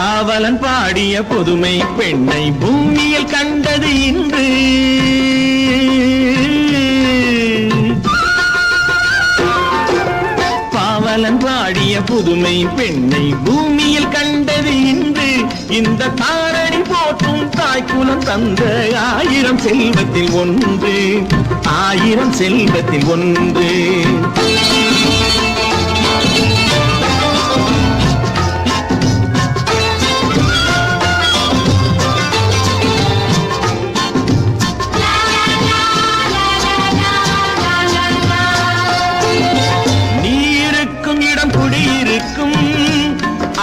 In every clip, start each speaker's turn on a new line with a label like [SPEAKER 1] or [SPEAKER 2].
[SPEAKER 1] பாவலன் பாடிய புதுமை பெண்ணை பூமியில் கண்டது இன்று. பாவலன் பாடிய புதுமை பெண்ணை பூமியில் கண்டது இன்று. இந்த தாரணி போற்றும் தாய்க்குலம் தந்த ஆயிரம் செல்வத்தில் ஒன்று. ஆயிரம் செல்வத்தில் ஒன்று.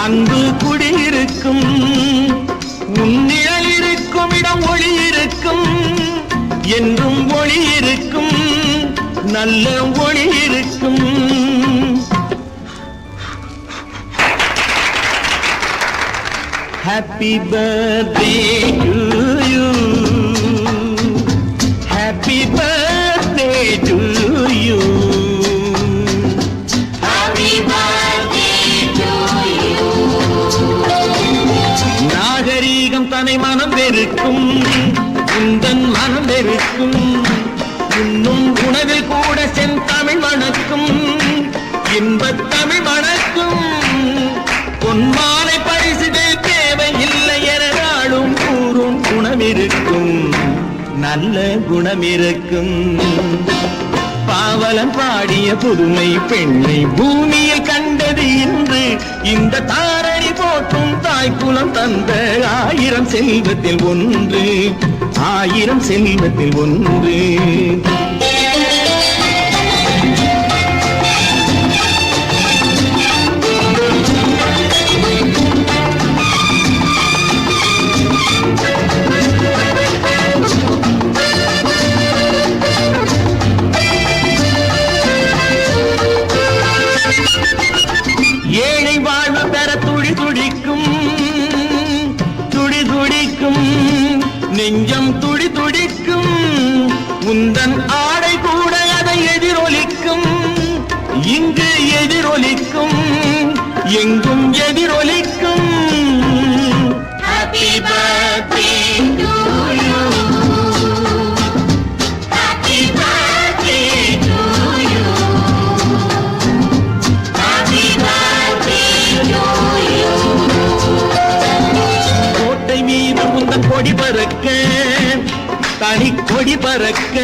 [SPEAKER 1] அன்பு குடியிருக்கும். உன் இருக்கும் இடம் ஒளி இருக்கும். என்றும் ஒளி இருக்கும் நல்ல ஒளி இருக்கும். ஹாப்பி பர்த்டே டு யூ உந்தன் மனம் வெறுக்கும் இன்னும் உணவில் கூட செந்தமிழ் மணக்கும். இன்பத் தமிழ் மணக்கும். பொன்மாலை பரிசுகள் தேவையில்லை என நாளும் கூறும் குணமிருக்கும். நல்ல குணமிருக்கும். பாவலன் பாடிய புதுமை பெண்ணை பூமியில் கண்டது இன்று. இந்த தாரணி போற்றும் தாய்க்குலம் தந்த ஆயிரம் செல்வத்தில் ஒன்று ஆயிரம் செல்வத்தில் ஒன்று. துடிக்கும் உந்தன் ஆடை கூட அதை எதிரொலிக்கும். இங்கு எதிரொலிக்கும். எங்கும் எதிரொலி கொடி பறக்க.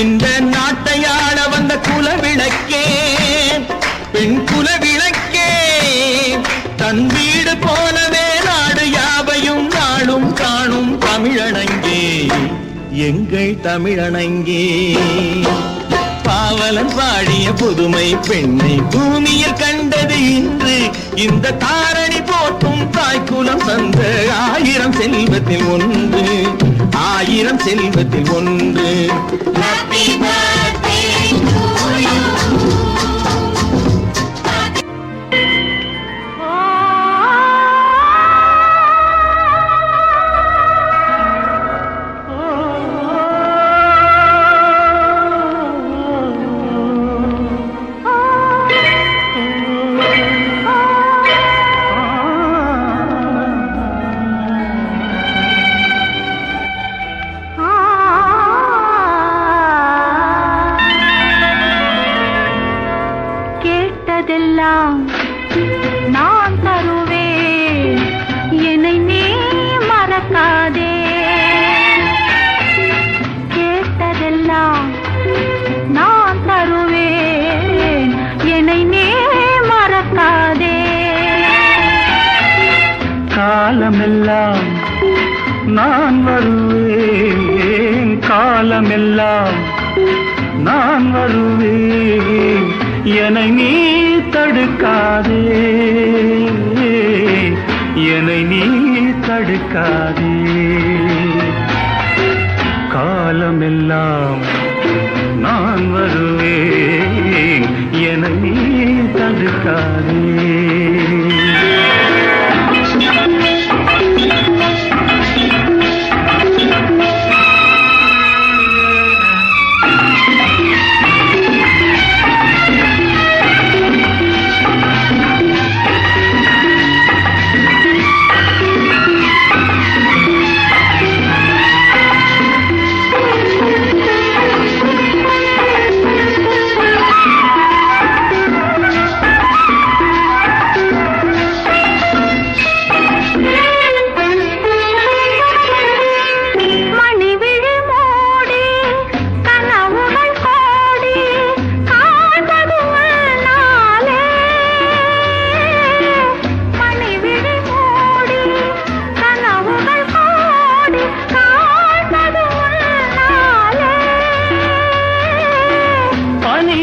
[SPEAKER 1] இந்த நாட்டையாள வந்த குல விளக்கே பெண் குல விளக்கே தன் வீடு போலவே நாடு யாவையும் நாளும் காணும் தமிழணங்கே எங்கள் தமிழணங்கே பாவலன் பாடிய புதுமை பெண்ணை பூமியில் கண்டது இன்று. இந்த தாரணி போட்டும் தாய்க்குலம் தந்த ஆயிரம் செல்வத்தில் ஒன்று. செல்வத்தில் ஒன்று.
[SPEAKER 2] காலமெல்லாம் நான் வருவேன் காலமெல்லாம் நான் வருவேன். என்னை நீ தடுக்காதே என்னை நீ தடுக்காதே. காலமெல்லாம் நான் வருவேன்.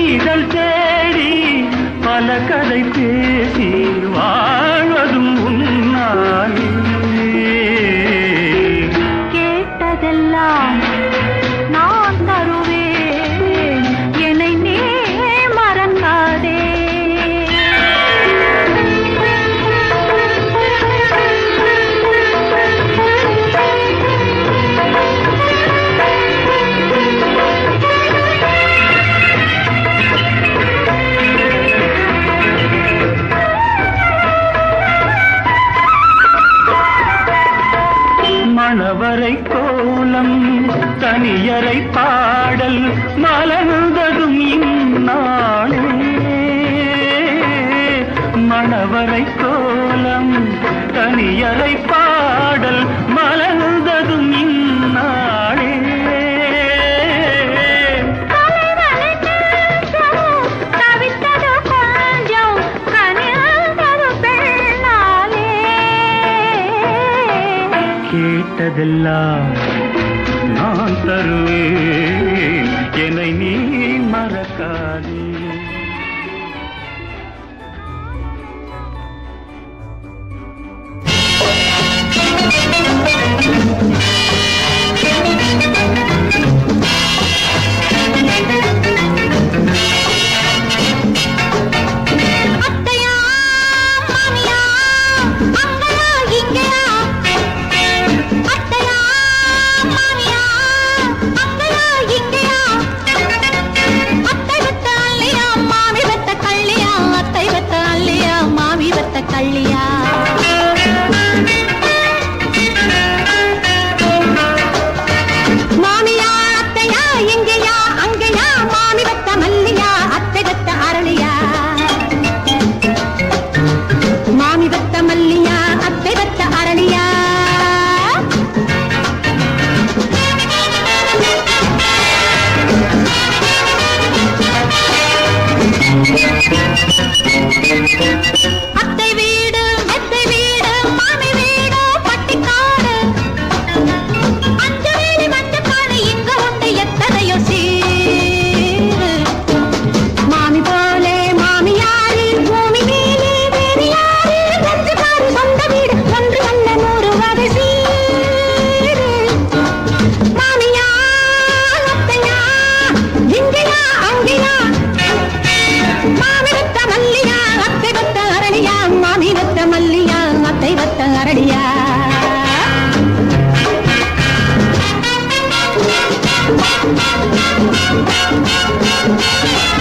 [SPEAKER 2] இதழ் தேடி பல கதை பேசி அவரை கோலம் தனியறை பாடல் மலர்ந்ததும் இந்நாளே. மணவரை கோலம் தனியறை பாடல்
[SPEAKER 3] ಕಷ್ಟದೆಲ್ಲ ನಾನ್ ತರುವೆ. Música